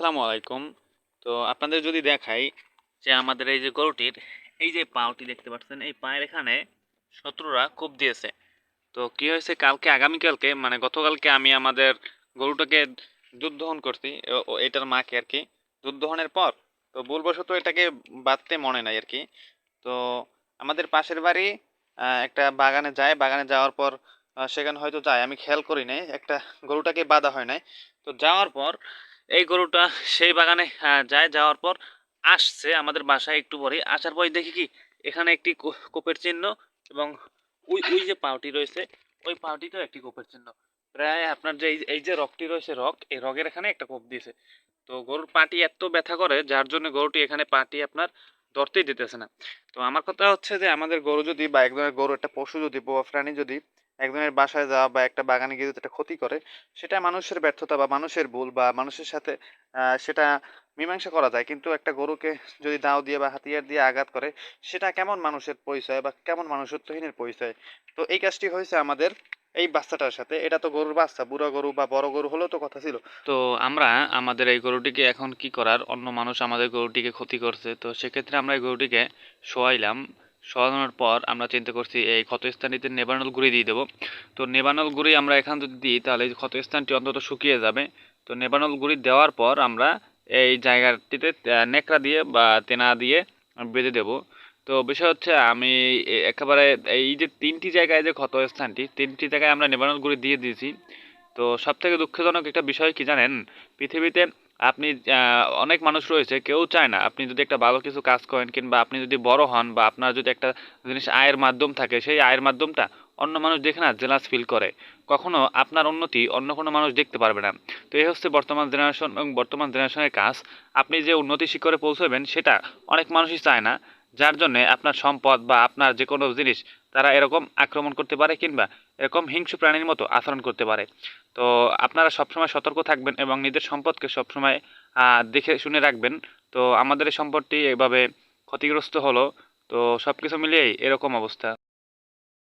আসসালামু আলাইকুম। তো আপনাদের যদি দেখাই যে আমাদের এই যে গরুটির, এই যে পাওটি দেখতে পাচ্ছেন, এই পায়ের এখানে শত্রুরা কোপ দিয়েছে। তো কি হয়েছে, কালকে আগামীকালকে মানে গতকালকে আমি আমাদের গরুটাকে দুধ দহন করছি এটার মাকে আর কি। দুধ দহনের পর, তো ভুলবশত এটাকে বাঁধতে মনে নাই আর কি। তো আমাদের পাশের বাড়ি একটা বাগানে যায়। বাগানে যাওয়ার পর সেখানে হয়তো যায়। আমি খেয়াল করি নাই, একটা গরুটাকে বাঁধা হয় নাই। তো যাওয়ার পর এই গরুটা সেই বাগানে যায়, যাওয়ার পর আসছে আমাদের বাসায় একটু পরে। আসার পরে দেখি কি, এখানে একটি কোপের চিহ্ন এবং ওই ওই যে পাউটি রয়েছে, ওই পাউটিতেও একটি কোপের চিহ্ন। প্রায় আপনার যে এই- যে রগটি রয়েছে রগ এই রগের এখানে একটা কোপ দিয়েছে। তো গরুর পাটি এত ব্যথা করে, যার জন্য গরুটি এখানে পাটি আপনার ধরতেই দিতেছে না। তো আমার কথা হচ্ছে যে, আমাদের গরু যদি বা একজনের গরু, একটা পশু যদি, বা প্রাণী যদি একজনের বাসায় যাওয়া বা একটা বাগানে গিয়ে যদি একটা ক্ষতি করে, সেটা মানুষের ব্যর্থতা বা মানুষের ভুল বা মানুষের সাথে সেটা মীমাংসা করা যায়। কিন্তু একটা গরুকে যদি দাও দিয়ে বা হাতিয়ার দিয়ে আঘাত করে, সেটা কেমন মানুষের পরিচয় বা কেমন মানুষত্বহীনের পরিচয়? তো এই কাজটি হয়েছে আমাদের এই বাচ্চাটার সাথে। এটা তো গরুর বাচ্চা, বুড়ো গরু বা বড় গরু হলেও তো কথা ছিল। তো আমরা আমাদের এই গরুটিকে এখন কি করার? অন্য মানুষ আমাদের গরুটিকে ক্ষতি করছে। তো সেক্ষেত্রে আমরা এই গরুটিকে শোয়াইলাম। শোয়ানোর পর আমরা চিন্তা করছি, এই ক্ষতস্থানটিতে নেবানল গুঁড়ি দিয়ে দেবো। তো নেবানল গুঁড়ি আমরা এখান যদি দিই, তাহলে এই ক্ষতস্থানটি অন্তত শুকিয়ে যাবে। তো নেবানল গুঁড়ি দেওয়ার পর আমরা এই জায়গাটিতে নেকড়া দিয়ে বা তেনা দিয়ে বেঁধে দেব। তো বিষয় হচ্ছে, আমি একেবারে এই যে তিনটি জায়গায় যে ক্ষতস্থানটি, তিনটি জায়গায় আমরা নেবানল গুঁড়ি দিয়ে দিয়েছি। তো সব থেকে দুঃখজনক একটা বিষয় কি জানেন? পৃথিবীতে আপনি অনেক মানুষ রয়েছে, কেউ চায় না। আপনি যদি একটা ভালো কিছু কাজ করেন কিংবা আপনি যদি বড় হন বা আপনার যদি একটা জিনিস আয়ের মাধ্যম থাকে, সেই আয়ের মাধ্যমটা অন্য মানুষ দেখে না জেলাস ফিল করে। কখনো আপনার উন্নতি অন্য কোনো মানুষ দেখতে পারবে না। তো এই হচ্ছে বর্তমান জেনারেশন এবং বর্তমান জেনারেশনের কাজ। আপনি যে উন্নতি শিখরে পৌঁছবেন, সেটা অনেক মানুষই চায় না। যার জন্য আপনার সম্পদ বা আপনার যে কোনো জিনিস তারা এরকম আক্রমণ করতে পারে কিংবা এরকম হিংসু প্রাণীর মতো আচরণ করতে পারে। তো আপনারা সবসময় সতর্ক থাকবেন এবং নিজের সম্পদকে সবসময় দেখে শুনে রাখবেন। তো আমাদের এই সম্পদটি এভাবে ক্ষতিগ্রস্ত হলো। তো সব কিছু মিলিয়েই এরকম অবস্থা।